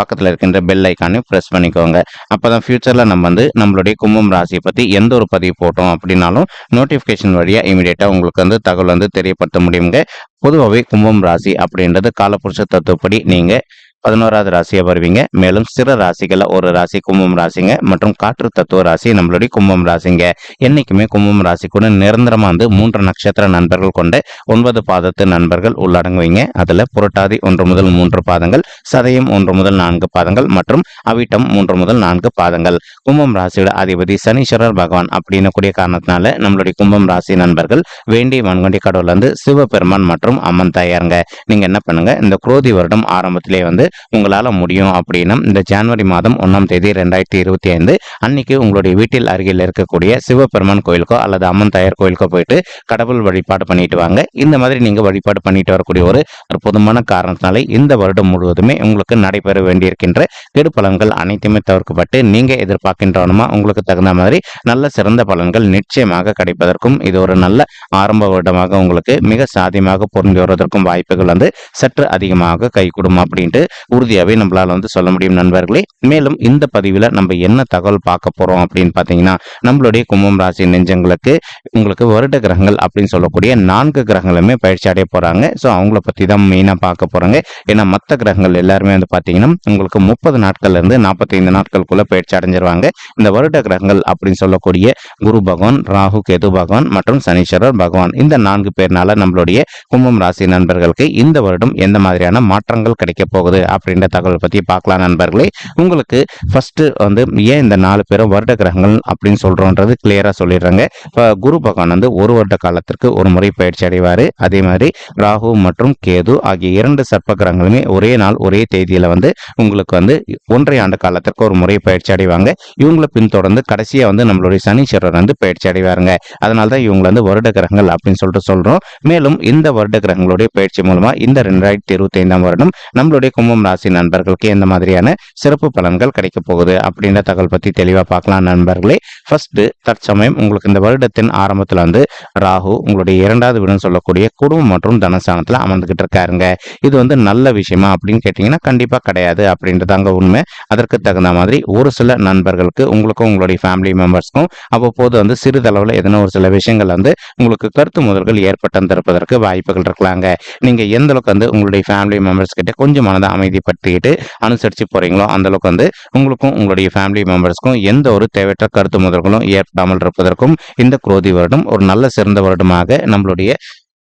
பக்கத்தில் இருக்கின்ற பெல் ஐக்கானையும் ப்ரெஸ் பண்ணிக்கோங்க. அப்போ தான் ஃபியூச்சரில் நம்ம வந்து நம்மளுடைய கும்பம் ராசியை பற்றி எந்த ஒரு பதிவு போட்டோம் அப்படின்னாலும் நோட்டிஃபிகேஷன் வழியாக இமீடியட்டாக உங்களுக்கு வந்து தகவல் வந்து தெரியப்படுத்த முடியுங்க. பொதுவாகவே கும்பம் ராசி அப்படின்றது காலப்புருஷ தத்துவப்படி நீங்கள் பதினோராவது ராசியாக வருவீங்க. மேலும் சிற ராசிகளில் ஒரு ராசி கும்பம் ராசிங்க மற்றும் காற்று தத்துவ ராசி நம்மளுடைய கும்பம் ராசிங்க. என்னைக்குமே கும்பம் ராசி கூட நிரந்தரமாக வந்து மூன்று நட்சத்திர நண்பர்கள் கொண்ட ஒன்பது பாதத்து நண்பர்கள் உள்ளடங்குவீங்க. அதில் புரட்டாதி ஒன்று முதல் மூன்று பாதங்கள் சதயம் ஒன்று முதல் நான்கு பாதங்கள் மற்றும் அவிட்டம் மூன்று முதல் நான்கு பாதங்கள். கும்பம் ராசியோட அதிபதி சனீஸ்வரர் பகவான் அப்படின்னு கூடிய காரணத்தினால நம்மளுடைய கும்பம் ராசி நண்பர்கள் வேண்டி மண்கொண்டி கடவுள் வந்து சிவபெருமான் மற்றும் அம்மன் தாயாருங்க. நீங்க என்ன பண்ணுங்க? இந்த குரோதி வருடம் ஆரம்பத்திலே வந்து உங்களால் முடியும் அப்படின்னு இந்த ஜனவரி மாதம் ஒன்றாம் தேதி ரெண்டாயிரத்தி இருபத்தி ஐந்து அன்னைக்கு உங்களுடைய வீட்டில் அருகில் இருக்கக்கூடிய சிவபெருமான் கோயிலுக்கோ அல்லது அம்மன் தாயார் கோயிலுக்கோ போயிட்டு கடவுள் வழிபாடு பண்ணிட்டு வாங்க. இந்த மாதிரி நீங்கள் வழிபாடு பண்ணிட்டு வரக்கூடிய ஒரு அற்புதமான காரணத்தினாலே இந்த வருடம் முழுவதுமே உங்களுக்கு நடைபெற வேண்டியிருக்கின்ற கெடு பலன்கள் அனைத்துமே தவிர்க்கப்பட்டு நீங்கள் எதிர்பார்க்கின்றவனுமா உங்களுக்கு தகுந்த மாதிரி நல்ல சிறந்த பலன்கள் நிச்சயமாக கிடைப்பதற்கும் இது ஒரு நல்ல ஆரம்ப வருடமாக உங்களுக்கு மிக சாதியமாக பொருந்தி வருவதற்கும் வாய்ப்புகள் வந்து சற்று அதிகமாக கைகூடும் அப்படின்ட்டு உறுதியாகவே நம்மளால் வந்து சொல்ல முடியும் நண்பர்களே. மேலும் இந்த பதிவில் நம்ம என்ன தகவல் பார்க்க போகிறோம் அப்படின்னு பார்த்தீங்கன்னா நம்மளுடைய கும்பம் ராசி நெஞ்சங்களுக்கு உங்களுக்கு வருட கிரகங்கள் அப்படின்னு சொல்லக்கூடிய நான்கு கிரகங்களுமே பயிற்சி அடைய போகிறாங்க ஸோ அவங்கள பற்றி தான் மெயினாக பார்க்க போகிறாங்க ஏன்னா மற்ற கிரகங்கள் எல்லாருமே வந்து பார்த்தீங்கன்னா உங்களுக்கு முப்பது நாட்கள்லேருந்து நாற்பத்தைந்து நாட்களுக்குள்ளே பயிற்சி அடைஞ்சிருவாங்க. இந்த வருட கிரகங்கள் அப்படின்னு சொல்லக்கூடிய குரு பகவான் ராகு கேது பகவான் மற்றும் சனீஸ்வரர் பகவான் இந்த நான்கு பேர்னால நம்மளுடைய கும்பம் ராசி நண்பர்களுக்கு இந்த வருடம் எந்த மாதிரியான மாற்றங்கள் கிடைக்க போகுது அப்படின்ற தகவல் பற்றி பார்க்கலாம் நண்பர்களே. உங்களுக்கு ஃபஸ்ட்டு வந்து ஏன் இந்த நாலு பேரும் வருட கிரகங்கள் அப்படின்னு சொல்கிறோன்றது கிளியராக சொல்லிடுறாங்க. இப்போ குரு பகவான் வந்து ஒரு வருட காலத்திற்கு ஒரு முறை பயிற்சி அடைவார். அதே மாதிரி ராகு மற்றும் கேது ஆகிய இரண்டு சர்ப்ப கிரகங்களுமே ஒரே நாள் ஒரே தேதியில் வந்து உங்களுக்கு வந்து ஒன்றரை ஆண்டு காலத்திற்கு ஒரு முறை பயிற்சி அடைவாங்க. இவங்களை பின்தொடர்ந்து கடைசியாக வந்து நம்மளுடைய சனீஸ்வரர் வந்து பயிற்சி அடைவாருங்க. அதனால தான் இவங்களை வந்து வருட கிரகங்கள் அப்படின்னு சொல்லிட்டு சொல்கிறோம் மேலும் இந்த வருட கிரகங்களுடைய பயிற்சி மூலமாக இந்த ரெண்டாயிரத்தி இருபத்தி ஐந்தாம் வருடம் நம்மளுடைய கும்பம் ராசி நண்பர்களுக்கு எந்த மாதிரியான சிறப்பு பலன்கள் கிடைக்க போகுது அப்படின்ற தகவல் பற்றி தெளிவாக பார்க்கலாம் நண்பர்களே. ஃபர்ஸ்ட் தற்சமயம் உங்களுக்கு இந்த வருடத்தின் ஆரம்பத்தில் வந்து ராகு உங்களுடைய இரண்டாவது வீடுன்னு சொல்லக்கூடிய குடும்பம் மற்றும் தனஸ்தானத்தில் அமர்ந்துகிட்டு இருக்காருங்க. இது வந்து நல்ல விஷயமா அப்படின்னு கேட்டிங்கன்னா கண்டிப்பாக கிடையாது அப்படின்றதாங்க உண்மை. அதற்கு தகுந்த மாதிரி ஒரு சில நண்பர்களுக்கு உங்களுக்கும் உங்களுடைய ஃபேமிலி மெம்பர்ஸ்க்கும் அவ்வப்போது வந்து சிறிதளவில் எதனா ஒரு சில விஷயங்கள் வந்து உங்களுக்கு கருத்து முதல்கள் ஏற்பட்டிருப்பதற்கு வாய்ப்புகள் இருக்கலாங்க. நீங்கள் எந்த அளவுக்கு வந்து உங்களுடைய ஃபேமிலி மெம்பர்ஸ் கிட்ட கொஞ்சம் மனதை பற்றிக்கிட்டு அனுசரித்து போகிறீங்களோ அந்த அளவுக்கு வந்து உங்களுக்கும் உங்களுடைய ஃபேமிலி மெம்பர்ஸ்க்கும் எந்த ஒரு தேவையற்ற கருத்து முதல்களும் ஏற்படாமல் இருப்பதற்கும் இந்த குரோதி வருடம் ஒரு நல்ல சிறந்த வருடமாக நம்மளுடைய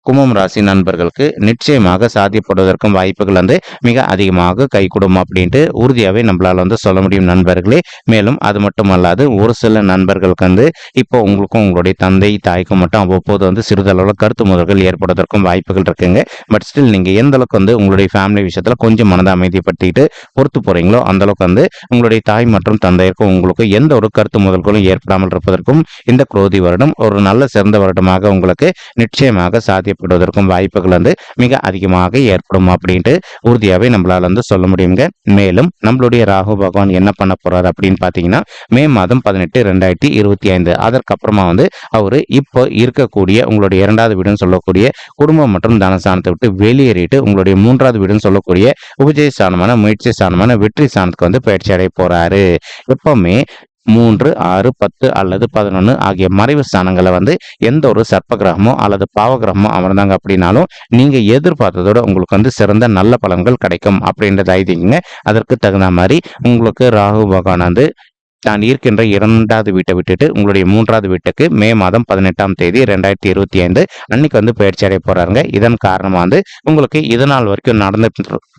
கும்பம் ராசி நண்பர்களுக்கு நிச்சயமாக சாத்தியப்படுவதற்கும் வாய்ப்புகள் வந்து மிக அதிகமாக கைகூடும் அப்படின்ட்டு உறுதியாகவே நம்மளால் வந்து சொல்ல முடியும் நண்பர்களே. மேலும் அது மட்டும் அல்லாது ஒரு சில நண்பர்களுக்கு வந்து இப்போ உங்களுக்கும் உங்களுடைய தந்தை தாய்க்கும் மட்டும் அவ்வப்போது வந்து சிறிதளவில் கருத்து முதல்கள் ஏற்படுவதற்கும் வாய்ப்புகள் இருக்குங்க. பட் ஸ்டில் நீங்கள் எந்த அளவுக்கு வந்து உங்களுடைய ஃபேமிலி விஷயத்தில் கொஞ்சம் மனதை அமைதிப்படுத்திட்டு பொறுத்து போகிறீங்களோ அந்த அளவுக்கு வந்து உங்களுடைய தாய் மற்றும் தந்தையருக்கும் உங்களுக்கும் எந்த ஒரு கருத்து முதல்களும் ஏற்படாமல் இருப்பதற்கும் இந்த குரோதி வருடம் ஒரு நல்ல சிறந்த வருடமாக உங்களுக்கு நிச்சயமாக பாதிக்கப்படுவதற்கும் வாய்ப்புகள் வந்து மிக அதிகமாக ஏற்படும் அப்படின்ட்டு உறுதியாகவே நம்மளால வந்து சொல்ல முடியுங்க. மேலும் நம்மளுடைய ராகு பகவான் என்ன பண்ண போறாரு அப்படின்னு பார்த்தீங்கன்னா மே மாதம் பதினெட்டு ரெண்டாயிரத்தி இருபத்தி ஐந்து. அதற்கப்புறமா வந்து அவர் இப்போ இருக்கக்கூடிய உங்களுடைய இரண்டாவது வீடுன்னு சொல்லக்கூடிய குடும்பம் மற்றும் தனஸ்தானத்தை விட்டு வெளியேறிட்டு உங்களுடைய மூன்றாவது வீடுன்னு சொல்லக்கூடிய உபஜய ஸ்தானமான முயற்சி ஸ்தானமான வெற்றி ஸ்தானத்துக்கு வந்து பயிற்சி அடைய போறாரு. எப்பவுமே மூன்று ஆறு பத்து அல்லது பதினொன்று ஆகிய மறைவு ஸ்தானங்களை வந்து எந்த ஒரு சர்ப்ப கிரகமோ அல்லது பாவ கிரகமோ அமர்ந்தாங்க அப்படின்னாலும் நீங்க எதிர்பார்த்ததோட உங்களுக்கு வந்து சிறந்த நல்ல பலன்கள் கிடைக்கும் அப்படின்றத ஐதீங்க அதற்கு தகுந்த மாதிரி உங்களுக்கு ராகு பகவான் வந்து தான் இருக்கின்ற இரண்டாவது வீட்டை விட்டுட்டு உங்களுடைய மூன்றாவது வீட்டுக்கு மே மாதம் பதினெட்டாம் தேதி ரெண்டாயிரத்தி இருபத்தி ஐந்து அன்னைக்கு வந்து பயிற்சி அடைய போறாருங்க. இதன் காரணமாக வந்து உங்களுக்கு இதனால் வரைக்கும் நடந்து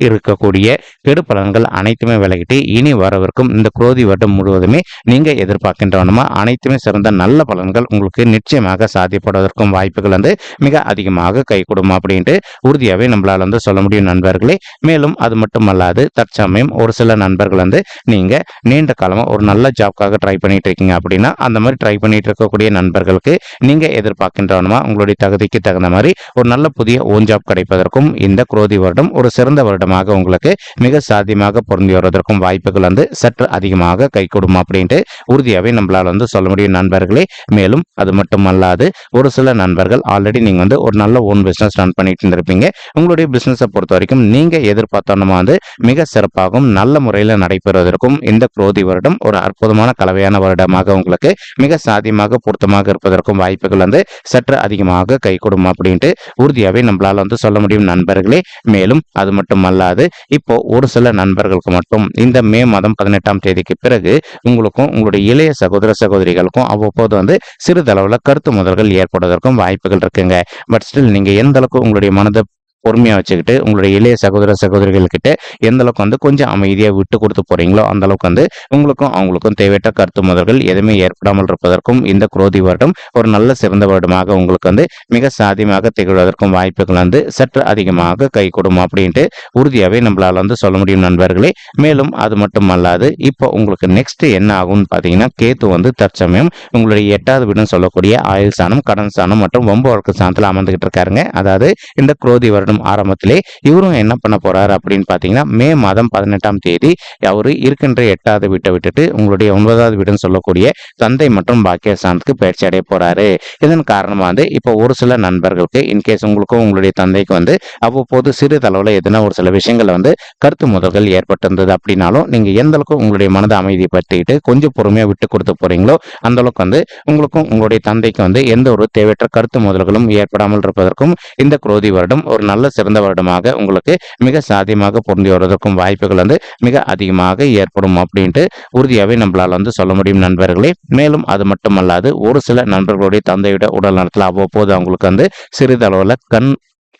இருக்கக்கூடிய கெடு பலன்கள் அனைத்துமே விலகிட்டு இனி வரவிருக்கும் இந்த குரோதி வருடம் முழுவதுமே நீங்க எதிர்பார்க்கின்றவனுமா அனைத்துமே சிறந்த நல்ல பலன்கள் உங்களுக்கு நிச்சயமாக சாத்தியப்படுவதற்கும் வாய்ப்புகள் வந்து மிக அதிகமாக கை கொடுமா அப்படின்ட்டு உறுதியாகவே நம்மளால் வந்து சொல்ல முடியும் நண்பர்களே. மேலும் அது மட்டும் அல்லாது தற்சமயம் ஒரு சில நண்பர்கள் வந்து நீங்க நீண்ட காலமாக ஒரு நல்ல ஜாப்காக ட்ரை பண்ணிட்டு இருக்கீங்க அப்படின்னா அந்த மாதிரி ட்ரை பண்ணிட்டு இருக்கக்கூடிய நண்பர்களுக்கு நீங்க எதிர்பார்க்கின்றவனுமா உங்களுடைய தகுதிக்கு தகுந்த மாதிரி ஒரு நல்ல புதிய ஓன் ஜாப் கிடைப்பதற்கும் இந்த குரோதி வருடம் ஒரு சிறந்த வருடமாக உங்களுக்கு மிக சாத்தியமாக பொருந்தி வருவதற்கும் வாய்ப்புகள் வந்து சற்று அதிகமாக கை கொடுமா அப்படின்ட்டு உறுதியாகவே நம்மளால் வந்து சொல்ல முடியும். நண்பர்களே மேலும் அது மட்டும் அல்லாது ஒரு சில நண்பர்கள் ஆல்ரெடி நீங்க வந்து ஒரு நல்ல ஓன் பிசினஸ் ரன் பண்ணிட்டு இருந்திருப்பீங்க. உங்களுடைய பிசினஸை பொறுத்த வரைக்கும் நீங்க எதிர்பார்த்தோன்னா வந்து மிக சிறப்பாகவும் நல்ல முறையில் நடைபெறுவதற்கும் இந்த குரோதி வருடம் ஒரு அற்புதமான கலவையான வருடமாக உங்களுக்கு மிக சாத்தியமாக பொருத்தமாக இருப்பதற்கும் வாய்ப்புகள் வந்து சற்று அதிகமாக கை அப்படின்ட்டு உறுதியாகவே நம்மளால் வந்து சொல்ல முடியும் நண்பர்களே. மேலும் அது மட்டும் அல்லாது இப்போ ஒரு சில நண்பர்களுக்கு மட்டும் இந்த மே மாதம் பதினெட்டாம் தேதிக்கு பிறகு உங்களுக்கும் உங்களுடைய இளைய சகோதர சகோதரிகளுக்கும் அவ்வப்போது வந்து சிறிதளவில் கருத்து முதல்கள் ஏற்படுவதற்கும் வாய்ப்புகள் இருக்குங்க. பட் ஸ்டில் நீங்கள் எந்த அளவுக்கு உங்களுடைய மனதை பொறுமையாக வச்சுக்கிட்டு உங்களுடைய இளைய சகோதர சகோதரிகள்கிட்ட எந்த அளவுக்கு வந்து கொஞ்சம் அமைதியாக விட்டு கொடுத்து போறீங்களோ அந்த அளவுக்கு வந்து உங்களுக்கும் அவங்களுக்கும் தேவையற்ற கருத்து முதல்கள் எதுவுமே ஏற்படாமல் இருப்பதற்கும் இந்த குரோதி வருடம் ஒரு நல்ல சிறந்த வருடமாக உங்களுக்கு வந்து மிக சாத்தியமாக திகழ்வதற்கும் வாய்ப்புகள் வந்து சற்று அதிகமாக கை கொடுக்கும் அப்படின்ட்டு உறுதியாகவே நம்மளால வந்து சொல்ல முடியும் நண்பர்களே. மேலும் அது மட்டும் அல்லாது இப்போ உங்களுக்கு நெக்ஸ்ட் என்ன ஆகும்னு பார்த்தீங்கன்னா கேத்து வந்து தற்சமயம் உங்களுடைய எட்டாவது வீடுன்னு சொல்லக்கூடிய ஆயுள் சாணம் கடன் சாணம் மற்றும் ஒம்பு வழக்கு சாணத்தில் அமர்ந்துகிட்டு இருக்காருங்க. அதாவது இந்த குரோதி வருடம் மாதம் ஆரம்பத்திலே இவரும் என்ன பண்ண போறாரு அப்படின்னு பார்த்தீங்கன்னா மே மாதம் பதினெட்டாம் தேதி அவர் இருக்கின்ற எட்டாவது வீட்டை விட்டுட்டு உங்களுடைய ஒன்பதாவது வீடுன்னு சொல்லக்கூடிய தந்தை மற்றும் பாக்கியஸ்தானத்துக்கு பயிற்சி அடைய போறாரு. இதன் காரணமாக வந்து இப்போ ஒரு சில நண்பர்களுக்கு இன்கேஸ் உங்களுக்கும் உங்களுடைய தந்தைக்கு வந்து அவ்வப்போது சிறு தளவில் எதுனா ஒரு சில விஷயங்கள் வந்து கருத்து முதல்கள் ஏற்பட்டிருந்தது அப்படின்னாலும் நீங்க எந்த அளவுக்கு உங்களுடைய மனதை பற்றிக்கிட்டு கொஞ்சம் பொறுமையாக விட்டு கொடுத்து போறீங்களோ அந்த அளவுக்கு வந்து உங்களுக்கும் உங்களுடைய தந்தைக்கு வந்து எந்த ஒரு தேவையற்ற கருத்து முதல்களும் ஏற்படாமல் இருப்பதற்கும் இந்த குரோதி வருடம் ஒரு நல்ல நல்ல சிறந்த வருடமாக உங்களுக்கு மிக சாத்தியமாக பொருந்தி வருவதற்கும் வாய்ப்புகள் வந்து மிக அதிகமாக ஏற்படும் அப்படின்ட்டு உறுதியாகவே நம்மளால் வந்து சொல்ல முடியும் நண்பர்களே. மேலும் அது மட்டுமல்லாது ஒரு சில நண்பர்களுடைய தந்தையோட உடல் நலத்தில் அவ்வப்போது அவங்களுக்கு வந்து சிறிதளவில் கண்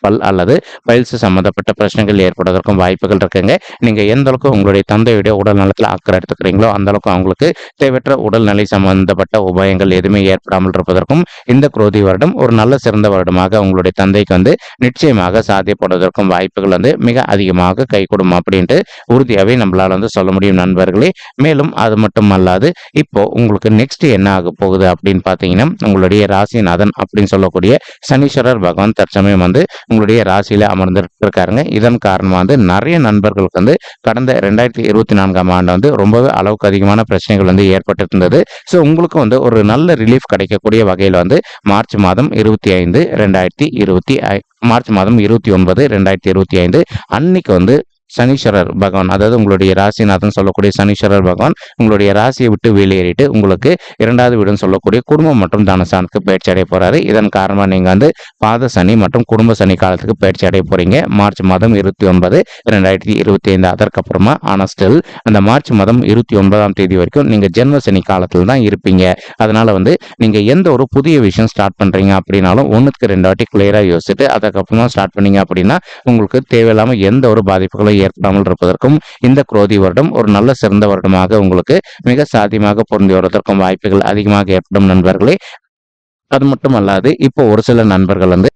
பல் அல்லது பயில்ஸ் சம்மந்தப்பட்ட பிரச்சனைகள் ஏற்படுவதற்கும் வாய்ப்புகள் இருக்குங்க. நீங்கள் எந்த அளவுக்கு உங்களுடைய தந்தையுடைய உடல் நலத்தில் அக்கறை எடுத்துக்கிறீங்களோ அந்த அளவுக்கு அவங்களுக்கு தேவையற்ற உடல்நிலை சம்பந்தப்பட்ட உபாயங்கள் எதுவுமே ஏற்படாமல் இருப்பதற்கும் இந்த குரோதி வருடம் ஒரு நல்ல சிறந்த வருடமாக உங்களுடைய தந்தைக்கு வந்து நிச்சயமாக சாத்தியப்படுவதற்கும் வாய்ப்புகள் வந்து மிக அதிகமாக கைகூடும் அப்படின்ட்டு உறுதியாகவே நம்மளால் வந்து சொல்ல முடியும் நண்பர்களே. மேலும் அது மட்டும் அல்லாது இப்போ உங்களுக்கு நெக்ஸ்ட் என்ன ஆக போகுது அப்படின்னு பார்த்தீங்கன்னா உங்களுடைய ராசிநாதன் அப்படின்னு சொல்லக்கூடிய சனீஸ்வரர் பகவான் தற்சமயம் வந்து உங்களுடைய ராசியில அமர்ந்திருக்காருங்க. இருக்காருங்க இதன் காரணமாக வந்து நிறைய நண்பர்களுக்கு வந்து கடந்த ரெண்டாயிரத்தி இருபத்தி நான்காம் ஆண்டு வந்து ரொம்பவே அளவுக்கு அதிகமான பிரச்சனைகள் வந்து ஏற்பட்டு இருந்தது ஸோ உங்களுக்கு வந்து ஒரு நல்ல ரிலீஃப் கிடைக்கக்கூடிய வகையில் வந்து மார்ச் மாதம் இருபத்தி ஐந்து ரெண்டாயிரத்தி இருபத்தி மார்ச் மாதம் இருபத்தி ஒன்பது ரெண்டாயிரத்தி இருபத்தி ஐந்து அன்னைக்கு வந்து சனீஸ்வரர் பகவான் அதாவது உங்களுடைய ராசிநாதன் சொல்லக்கூடிய சனீஸ்வரர் பகவான் உங்களுடைய ராசியை விட்டு வெளியேறிட்டு உங்களுக்கு இரண்டாவது வீடுன்னு சொல்லக்கூடிய குடும்பம் மற்றும் தனசானுக்கு பயிற்சி அடைய போறாரு. இதன் காரணமாக நீங்க வந்து பாத சனி மற்றும் குடும்ப சனி காலத்துக்கு பயிற்சி அடைய போறீங்க. மார்ச் மாதம் இருபத்தி ஒன்பது ரெண்டாயிரத்தி இருபத்தி ஐந்து அதற்கப்புறமா ஆனால் ஸ்டில் அந்த மார்ச் மாதம் இருபத்தி ஒன்பதாம் தேதி வரைக்கும் நீங்க ஜென்ம சனி காலத்தில் தான் இருப்பீங்க. அதனால வந்து நீங்க எந்த ஒரு புதிய விஷயம் ஸ்டார்ட் பண்றீங்க அப்படின்னாலும் ஒன்றுக்கு ரெண்டு வாட்டி கிளியரா யோசிச்சுட்டு அதுக்கப்புறமா ஸ்டார்ட் பண்ணீங்க அப்படின்னா உங்களுக்கு தேவையில்லாம எந்த ஒரு பாதிப்புகளும் ஏற்படாமல் இருப்பதற்கும் இந்த குரோதி வருடம் ஒரு நல்ல சிறந்த வருடமாக உங்களுக்கு மிக சாத்தியமாக பொருந்தி வருவதற்கும் வாய்ப்புகள் அதிகமாக ஏற்படும் நண்பர்களே. அது மட்டும் அல்லாது இப்போ ஒரு சில நண்பர்கள் வந்து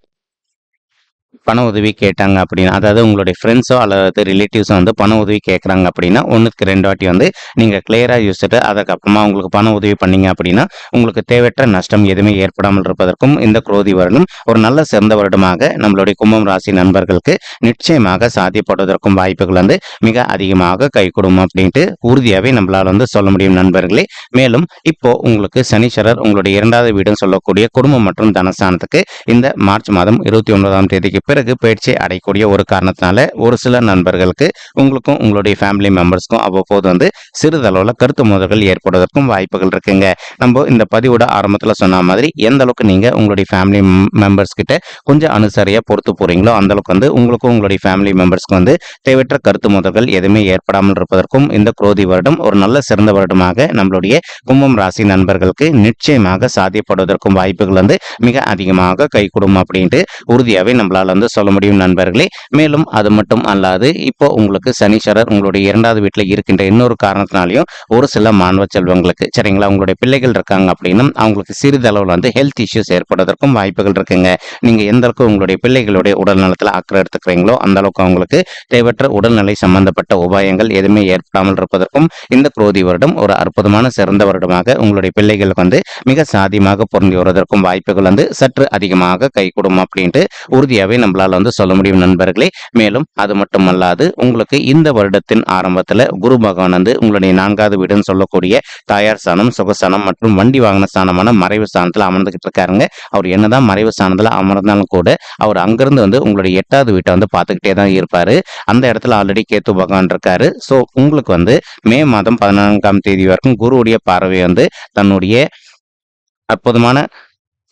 பண உதவி கேட்டாங்க அப்படின்னா அதாவது உங்களுடைய ஃப்ரெண்ட்ஸோ அல்லது ரிலேட்டிவ்ஸோ வந்து பண உதவி கேட்குறாங்க அப்படின்னா ஒன்றுக்கு ரெண்டு வாட்டி வந்து நீங்கள் கிளியராக யோசிச்சுட்டு அதுக்கப்புறமா உங்களுக்கு பண உதவி பண்ணீங்க அப்படின்னா உங்களுக்கு தேவையற்ற நஷ்டம் எதுவுமே ஏற்படாமல் இருப்பதற்கும் இந்த குரோதி வருடம் ஒரு நல்ல சிறந்த வருடமாக நம்மளுடைய கும்பம் ராசி நண்பர்களுக்கு நிச்சயமாக சாத்தியப்படுவதற்கும் வாய்ப்புகள் வந்து மிக அதிகமாக கைகூடும் அப்படின்ட்டு உறுதியாகவே நம்மளால் வந்து சொல்ல முடியும் நண்பர்களே. மேலும் இப்போ உங்களுக்கு சனீஸ்வரர் உங்களுடைய இரண்டாவது வீடுன்னு சொல்லக்கூடிய குடும்பம் மற்றும் தனஸ்தானத்துக்கு இந்த மார்ச் மாதம் இருபத்தி ஒன்பதாம் தேதிக்கு பிறகு பயிற்சி அடையக்கூடிய ஒரு காரணத்தினால ஒரு சில நண்பர்களுக்கு உங்களுக்கும் உங்களுடைய ஃபேமிலி மெம்பர்ஸ்க்கும் அவ்வப்போது வந்து சிறிதளவில் கருத்து மோதல்கள் ஏற்படுவதற்கும் வாய்ப்புகள் இருக்குங்க. நம்ம இந்த பதிவோட ஆரம்பத்தில் சொன்ன மாதிரி எந்த அளவுக்கு நீங்கள் உங்களுடைய ஃபேமிலி மெம்பர்ஸ் கிட்ட கொஞ்சம் அனுசரியாக பொறுத்து போகிறீங்களோ அந்த அளவுக்கு வந்து உங்களுக்கும் உங்களுடைய ஃபேமிலி மெம்பர்ஸ்க்கு வந்து தேவையற்ற கருத்து மோதல்கள் எதுவுமே ஏற்படாமல் இருப்பதற்கும் இந்த குரோதி வருடம் ஒரு நல்ல சிறந்த வருடமாக நம்மளுடைய கும்பம் ராசி நண்பர்களுக்கு நிச்சயமாக சாத்தியப்படுவதற்கும் வாய்ப்புகள் வந்து மிக அதிகமாக கைகூடும் அப்படின்ட்டு உறுதியாகவே நம்மளால் வந்து சொல்ல முடியும் நண்பர்களே. மேலும் அது மட்டும் அல்லாது இப்போ உங்களுக்கு சனீஸ்வரர் உங்களுடைய இரண்டாவது வீட்டில் இருக்கின்ற இன்னொரு காரணத்தினாலையும் ஒரு சில மாணவ செல்வங்களுக்கு சரிங்களா? உங்களுடைய பிள்ளைகள் இருக்காங்க அப்படின்னா அவங்களுக்கு சிறிதளவில் வந்து ஹெல்த் இஷ்யூஸ் ஏற்படுவதற்கும் வாய்ப்புகள் இருக்குங்க. நீங்க எந்த அளவுக்கு உங்களுடைய பிள்ளைகளுடைய உடல் நலத்தில் அக்கறை எடுத்துக்கிறீங்களோ அந்த அளவுக்கு அவங்களுக்கு தேவையற்ற உடல்நிலை சம்பந்தப்பட்ட உபாயங்கள் எதுவுமே ஏற்படாமல் இருப்பதற்கும் இந்த குரோதி வருடம் ஒரு அற்புதமான சிறந்த வருடமாக உங்களுடைய பிள்ளைகளுக்கு வந்து மிக சாதியமாக பொருந்தி வருவதற்கும் வாய்ப்புகள் வந்து சற்று அதிகமாக கைகூடும் அப்படின்ட்டு உறுதியாகவே நம்மளால வந்து சொல்ல முடியும் நண்பர்களே. மேலும் அது மட்டுமல்லாது உங்களுக்கு இந்த வருடத்தின் ஆரம்பத்தில் குரு பகவான் வந்து உங்களுடைய நான்காவது வீடுன்னு சொல்லக்கூடிய தாயார் ஸ்தானம் சுகஸ்தானம் மற்றும் வண்டி வாகன ஸ்தானமான மறைவு ஸ்தானத்தில் அமர்ந்துகிட்டு இருக்காருங்க. அவர் என்னதான் மறைவு ஸ்தானத்தில் அமர்ந்தாலும் கூட அவர் அங்கிருந்து வந்து உங்களுடைய எட்டாவது வீட்டை வந்து பார்த்துக்கிட்டே தான் இருப்பாரு. அந்த இடத்துல ஆல்ரெடி கேத்து பகவான் இருக்காரு. ஸோ உங்களுக்கு வந்து மே மாதம் பதினான்காம் தேதி வரைக்கும் குருவுடைய பார்வை வந்து தன்னுடைய அற்புதமான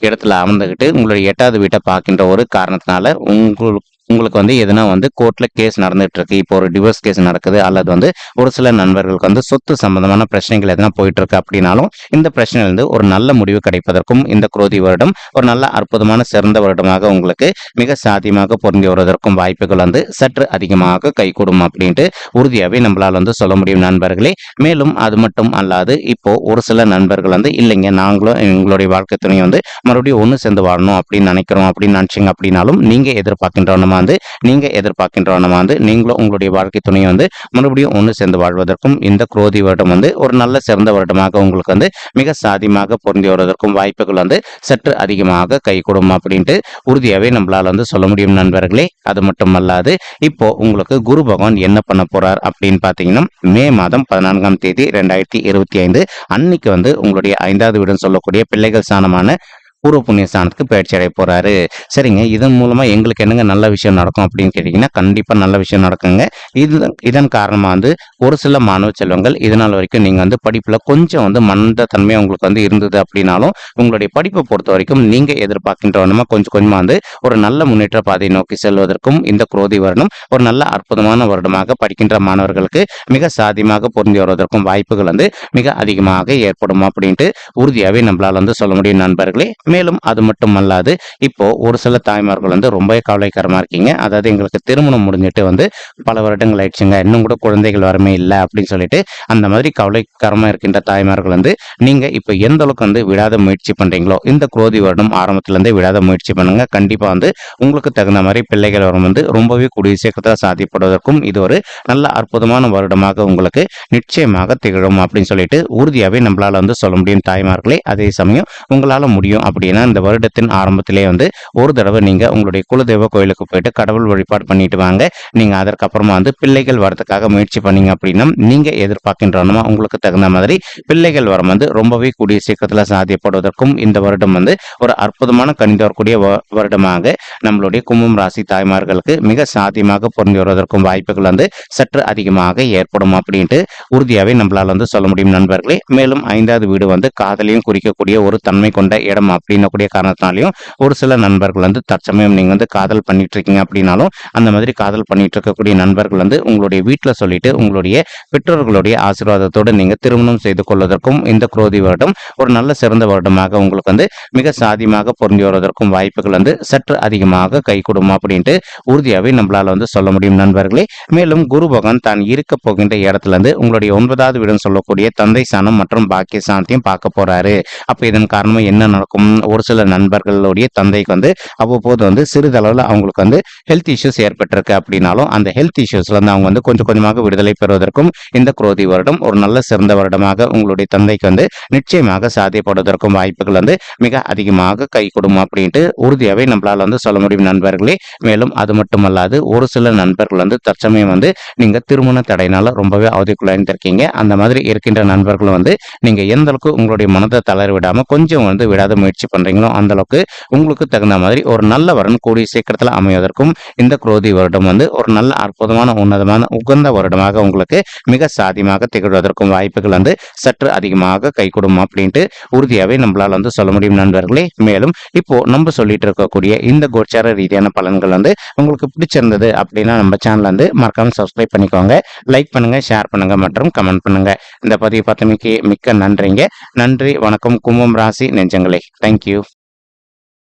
இடத்துல அமர்ந்துக்கிட்டு உங்களுடைய எட்டாவது வீட்டை பார்க்கின்ற ஒரு காரணத்தினால உங்களுக்கு உங்களுக்கு வந்து எதுனா வந்து கோர்ட்ல கேஸ் நடந்துட்டு இருக்கு இப்போ ஒரு டிவோர்ஸ் கேஸ் நடக்குது அல்லது வந்து ஒரு சில நண்பர்களுக்கு வந்து சொத்து சம்பந்தமான பிரச்சனைகள் எதனா போயிட்டு இருக்கு அப்படின்னாலும் இந்த பிரச்சனையிலிருந்து ஒரு நல்ல முடிவு கிடைப்பதற்கும் இந்த குரோதி வருடம் ஒரு நல்ல அற்புதமான சிறந்த வருடமாக உங்களுக்கு மிக சாத்தியமாக பொருந்தி வருவதற்கும் வாய்ப்புகள் வந்து சற்று அதிகமாக கைகூடும் அப்படின்ட்டு உறுதியாகவே நம்மளால் வந்து சொல்ல முடியும் நண்பர்களே. மேலும் அது மட்டும் அல்லாது இப்போ ஒரு சில நண்பர்கள் வந்து இல்லைங்க நாங்களும் எங்களுடைய வாழ்க்கை துணையை வந்து மறுபடியும் ஒன்று சேர்ந்து வாழணும் அப்படின்னு நினைக்கிறோம் அப்படின்னு நினைச்சிங்க அப்படின்னாலும் நீங்கள் நீங்க நம்ம வந்து நீங்க நம்ம வந்து நீங்களும் உங்களுடைய வாழ்க்கை துணையை வந்து மறுபடியும் ஒன்று சேர்ந்து வாழ்வதற்கும் இந்த குரோதி வருடம் வந்து ஒரு நல்ல சிறந்த வருடமாக உங்களுக்கு வந்து மிக சாதியமாக பொருந்தி வருவதற்கும் வாய்ப்புகள் வந்து சற்று அதிகமாக கைகூடும் அப்படின்ட்டு உறுதியாகவே நம்மளால் வந்து சொல்ல முடியும் நண்பர்களே. அது மட்டும் அல்லாது இப்போ உங்களுக்கு குரு பகவான் என்ன பண்ண போறார் அப்படின்னு பார்த்தீங்கன்னா மே மாதம் பதினான்காம் தேதி ரெண்டாயிரத்தி இருபத்தி ஐந்து அன்னைக்கு வந்து உங்களுடைய ஐந்தாவது வீடுன்னு சொல்லக்கூடிய பிள்ளைகள் சாணமான பூர்வ புண்ணிய ஸ்தானத்துக்கு பயிற்சி அடைய போறாரு. சரிங்க. இதன் மூலமா எங்களுக்கு என்னங்க நல்ல விஷயம் நடக்கும் அப்படின்னு கேட்டீங்கன்னா கண்டிப்பா நல்ல விஷயம் நடக்குங்க. இது இதன் காரணமா வந்து ஒரு சில மாணவ செல்வங்கள் இதனால் வரைக்கும் நீங்க வந்து படிப்புல கொஞ்சம் வந்து மந்த தன்மை உங்களுக்கு வந்து இருந்தது அப்படின்னாலும் உங்களுடைய படிப்பை பொறுத்த வரைக்கும் நீங்க எதிர்பார்க்கின்றவனமா கொஞ்சம் கொஞ்சமா வந்து ஒரு நல்ல முன்னேற்ற பாதையை நோக்கி செல்வதற்கும் இந்த குரோதி வருடம் ஒரு நல்ல அற்புதமான வருடமாக படிக்கின்ற மாணவர்களுக்கு மிக சாதியமாக பொருந்தி வருவதற்கும் வாய்ப்புகள் வந்து மிக அதிகமாக ஏற்படும் அப்படின்ட்டு உறுதியாகவே நம்மளால் வந்து சொல்ல முடியும். நண்பர்களே மேலும் அது மட்டும் அல்லாது இப்போ ஒரு சில தாய்மார்கள் வந்து ரொம்ப கவலைக்கரமா இருக்கீங்க. அதாவது எங்களுக்கு திருமணம் முடிஞ்சிட்டு வந்து பல வருடங்கள் ஆயிடுச்சுங்க. இன்னும் கூட குழந்தைகள் வரமே இல்லை அப்படின்னு சொல்லிட்டு அந்த மாதிரி கவலைக்கரமா இருக்கின்ற தாய்மார்கள் வந்து நீங்க இப்போ எந்த அளவுக்கு வந்து விடாத முயற்சி பண்றீங்களோ இந்த குரோதி வருடம் ஆரம்பத்துல இருந்தே விடாத முயற்சி பண்ணுங்க. கண்டிப்பா வந்து உங்களுக்கு தகுந்த மாதிரி பிள்ளைகள் வரும் வந்து ரொம்பவே கூடிய சீக்கிரத்தில் சாத்தியப்படுவதற்கும் இது ஒரு நல்ல அற்புதமான வருடமாக உங்களுக்கு நிச்சயமாக திகழும் அப்படின்னு சொல்லிட்டு உறுதியாகவே நம்மளால வந்து சொல்ல முடியும் தாய்மார்களே. அதே சமயம் உங்களால முடியும் அப்படி அப்படின்னா இந்த வருடத்தின் ஆரம்பத்திலே வந்து ஒரு தடவை நீங்க உங்களுடைய குலதெய்வ கோயிலுக்கு போயிட்டு கடவுள் வழிபாடு பண்ணிட்டு வாங்க. நீங்க அதற்கப்புறமா வந்து பிள்ளைகள் வரதுக்காக முயற்சி பண்ணீங்க அப்படின்னா நீங்க எதிர்பார்க்கின்றனமா உங்களுக்கு தகுந்த மாதிரி பிள்ளைகள் வரம் வந்து ரொம்பவே கூடிய சீக்கிரத்தில் சாத்தியப்படுவதற்கும் இந்த வருடம் வந்து ஒரு அற்புதமான கணிந்து வரக்கூடிய வருடமாக நம்மளுடைய கும்பம் ராசி தாய்மார்களுக்கு மிக சாத்தியமாக பொருந்தி வருவதற்கும் வாய்ப்புகள் வந்து சற்று அதிகமாக ஏற்படும் அப்படின்ட்டு உறுதியாகவே நம்மளால் வந்து சொல்ல முடியும் நண்பர்களே. மேலும் ஐந்தாவது வீடு வந்து காதலையும் குறிக்கக்கூடிய ஒரு தன்மை கொண்ட இடம் அப்படின்னக்கூடிய காரணத்தினாலையும் ஒரு சில நண்பர்கள் வந்து தற்சமயம் நீங்கள் வந்து காதல் பண்ணிட்டு இருக்கீங்க அப்படின்னாலும் அந்த மாதிரி காதல் பண்ணிட்டு இருக்கக்கூடிய நண்பர்கள் வந்து உங்களுடைய வீட்டில் சொல்லிட்டு உங்களுடைய பெற்றோர்களுடைய ஆசீர்வாதத்தோடு நீங்கள் திருமணம் செய்து கொள்வதற்கும் இந்த குரோதி வருடம் ஒரு நல்ல சிறந்த வருடமாக உங்களுக்கு வந்து மிக சாதியமாக பொருந்தி வருவதற்கும் வாய்ப்புகள் வந்து சற்று அதிகமாக கை கொடுமா அப்படின்ட்டு உறுதியாகவே நம்மளால் வந்து சொல்ல முடியும் நண்பர்களே. மேலும் குரு பகவான் தான் இருக்க போகின்ற இடத்துல இருந்து உங்களுடைய ஒன்பதாவது வீடும் சொல்லக்கூடிய தந்தை சாணம் மற்றும் பாக்கிய சாணத்தையும் பார்க்க போறாரு. அப்போ இதன் காரணமாக என்ன நடக்கும்? ஒரு சில நண்பர்களுடைய தந்தைக்கு வந்து அவ்வப்போது வந்து சிறிதளவில் அவங்களுக்கு வந்து ஹெல்த் இஷ்யூஸ் ஏற்பட்டிருக்கு அப்படின்னாலும் அந்த ஹெல்த் இஷ்யூஸ்ல இருந்து அவங்க வந்து கொஞ்சம் கொஞ்சமாக விடுதலை பெறுவதற்கும் இந்த குரோதி வருடம் ஒரு நல்ல சிறந்த வருடமாக உங்களுடைய தந்தைக்கு வந்து நிச்சயமாக சாத்தியப்படுவதற்கும் வாய்ப்புகள் வந்து மிக அதிகமாக கை கொடுக்கும் அப்படின்ட்டு உறுதியாகவே நம்மளால் வந்து சொல்ல முடியும் நண்பர்களே. மேலும் அது மட்டுமல்லாது ஒரு சில நண்பர்கள் வந்து தற்சமயம் வந்து நீங்க திருமண தடையினால ரொம்பவே அவதிக்குள்ளாயிருந்திருக்கீங்க அந்த மாதிரி இருக்கின்ற நண்பர்கள் வந்து நீங்க எந்த அளவுக்கு உங்களுடைய மனதை தளர விடாம கொஞ்சம் வந்து விடாத முயற்சி முயற்சி பண்றீங்களோ அந்த அளவுக்கு உங்களுக்கு தகுந்த மாதிரி ஒரு நல்ல வரன் கூடிய சீக்கிரத்தில் அமைவதற்கும் இந்த குரோதி வருடம் வந்து ஒரு நல்ல அற்புதமான உன்னதமான உகந்த வருடமாக உங்களுக்கு மிக சாதியமாக திகழ்வதற்கும் வாய்ப்புகள் வந்து சற்று அதிகமாக கைகூடும் அப்படின்ட்டு உறுதியாகவே நம்மளால் வந்து சொல்ல முடியும் நண்பர்களே. மேலும் இப்போ நம்ம சொல்லிட்டு இருக்கக்கூடிய இந்த கோச்சார ரீதியான பலன்கள் வந்து உங்களுக்கு பிடிச்சிருந்தது அப்படின்னா நம்ம சேனல் வந்து மறக்காம சப்ஸ்கிரைப் பண்ணிக்கோங்க. லைக் பண்ணுங்க ஷேர் பண்ணுங்க மற்றும் கமெண்ட் பண்ணுங்க. இந்த பதிவு பார்த்தமைக்கு மிக்க நன்றிங்க. நன்றி வணக்கம். கும்பம் ராசி நெஞ்சங்களே. Thank Thank you.